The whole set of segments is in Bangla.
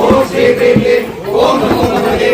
ఓం శ్రీ ప్రేమి ఓం నమో భగవతే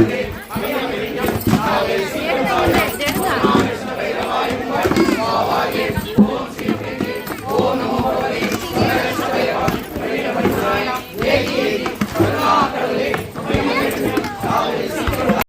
Okay.